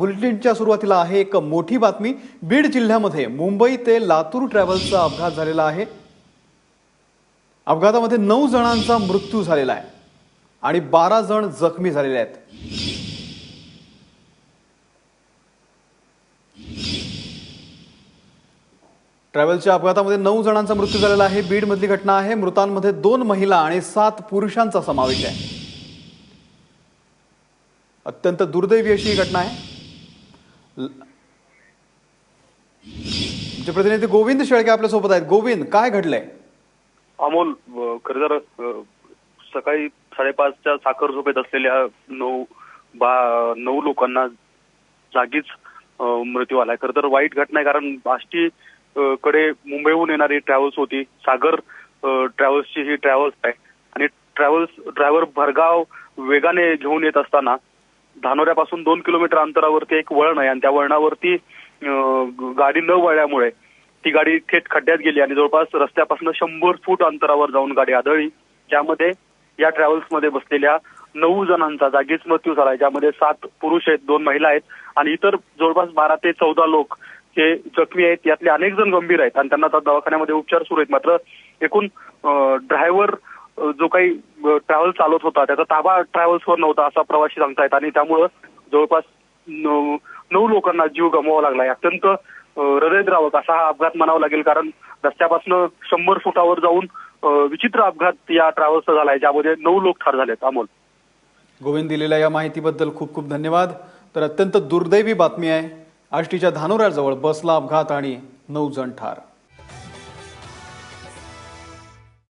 बुलेटिनच्या सुरुवातीला आहे एक मोठी बातमी. बीड जिल्ह्यामध्ये मुंबई ते लातूर ट्रॅव्हल्सचा अपघात झालेला आहे. अपघातामध्ये नऊ जणांचा मृत्यू झालेला आहे आणि बारा जण जखमी झालेले आहेत. ट्रॅव्हलच्या अपघातामध्ये नऊ जणांचा मृत्यू झालेला आहे. बीडमधली घटना आहे. मृतांमध्ये दोन महिला आणि सात पुरुषांचा समावेश आहे. अत्यंत दुर्दैवी अशी ही घटना आहे. प्रतिनिधी गोविंद शेळके आपल्यासोबत आहेत. गोविंद काय घडलंय? अमोल खर तर सकाळी साडेपाचच्या साखर झोपेत असलेल्या नऊ बा नऊ लोकांना जागीच मृत्यू आलाय. खर तर वाईट घटना आहे कारण आष्टी कडे मुंबईहून येणारी ट्रॅव्हल्स होती. सागर ट्रॅव्हल्सची ही ट्रॅव्हल्स आहे. आणि ट्रॅव्हल्स ड्रायव्हर भरगाव वेगाने घेऊन येत असताना धानोऱ्यापासून दोन किलोमीटर अंतरावरती एक वळण आहे. आणि त्या वळणावरती गाडी न वळल्यामुळे ती गाडी थेट खड्ड्यात गेली आणि जवळपास रस्त्यापासून शंभर फूट अंतरावर जाऊन गाडी आदळली. ज्यामध्ये या ट्रॅव्हल्समध्ये बसलेल्या नऊ जणांचा जागीच मृत्यू झाला ज्यामध्ये सात पुरुष आहेत दोन महिला आहेत आणि इतर जवळपास बारा ते चौदा लोक हे जखमी आहेत. यातले अनेक जण गंभीर आहेत आणि त्यांना दवाखान्यामध्ये उपचार सुरू आहेत. मात्र एकूण ड्रायव्हर जो काही ट्रॅव्हल चालवत होता त्याचा ताबा ट्रॅव्हल्सवर नव्हता असा प्रवासी सांगतायत आणि त्यामुळं जवळपास नऊ नऊ लोकांना जीव गमवावा लागलाय अत्यंत हृदयद्रावक असा हा अपघात म्हणावा लागेल कारण रस्त्यापासून शंभर फुटावर जाऊन विचित्र अपघात या ट्रॅव्हल्सचा झालाय ज्यामध्ये नऊ लोक ठार झालेत. अमोल. गोविंद दिलेल्या या माहितीबद्दल खूप खूप धन्यवाद. तर अत्यंत दुर्दैवी बातमी आहे. आष्टीच्या धानोऱ्याजवळ बसला अपघात आणि नऊ जण ठार.